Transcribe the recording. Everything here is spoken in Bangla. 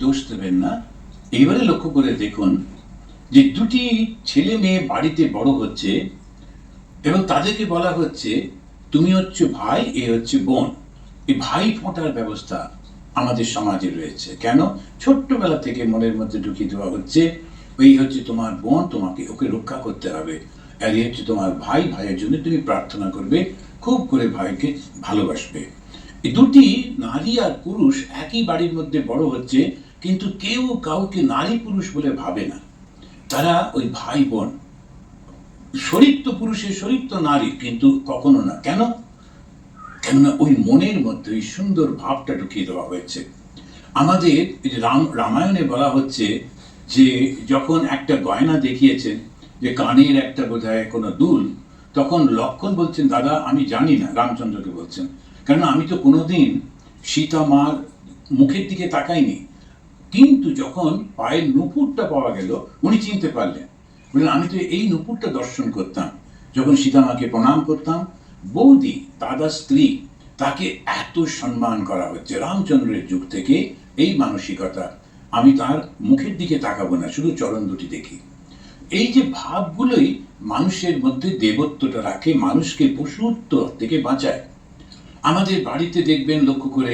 দোষ দেবেন না, এইবারে লক্ষ্য করে দেখুন যে দুটি ছেলে মেয়ে বাড়িতে বড় হচ্ছে এবং তাদেরকে বলা হচ্ছে, তুমি হচ্ছে ভাই, এ হচ্ছে বোন। এই ভাই ফোঁটার ব্যবস্থা আমাদের সমাজে রয়েছে। কেন? ছোট্টবেলা থেকে মনের মধ্যে ঢুকিয়ে দেওয়া হচ্ছে ওই হচ্ছে তোমার বোন, তোমাকে ওকে রক্ষা করতে হবে। আর এই হচ্ছে তোমার ভাই, ভাইয়ের জন্য তুমি প্রার্থনা করবে, খুব করে ভাইকে ভালোবাসবে। এই দুটি নারী আর পুরুষ একই বাড়ির মধ্যে বড় হচ্ছে, কিন্তু কেউ কাউকে নারী পুরুষ বলে ভাবে না। তারা ওই ভাই বোন। শরীর তো পুরুষের শরীর তো নারী, কিন্তু কখনো না। কেন? কেননা ওই মনের মধ্যে ওই সুন্দর ভাবটা ঢুকিয়ে দেওয়া হয়েছে। আমাদের রাম রামায়ণে বলা হচ্ছে যে, যখন একটা গয়না দেখিয়েছেন, যে কানের একটা বোধহয় কোনো দুল তখন লক্ষণ বলছেন, দাদা, আমি জানি না, রামচন্দ্রকে বলছেন। কারণ আমি তো কোনোদিন সীতা মার মুখের দিকে তাকাইনি। কিন্তু যখন পায়ের নুপুরটা পাওয়া গেল, উনি চিনতে পারলেন। বললেন, আমি তো এই নুপুরটা দর্শন করতাম। যখন সীতামাকে প্রণাম করতাম, বৌদি, দাদা, স্ত্রী, তাকে এত সম্মান করা হচ্ছে রামচন্দ্রের যুগ থেকে এই মানসিকতা। আমি তার মুখের দিকে তাকাবো না, শুধু চরণ দুটি দেখি। এই যে ভাবগুলোই মানুষের মধ্যে দেবত্বটা রাখে, মানুষকে পশুত্ব থেকে বাঁচায়। আমাদের বাড়িতে দেখবেন, লক্ষ্য করে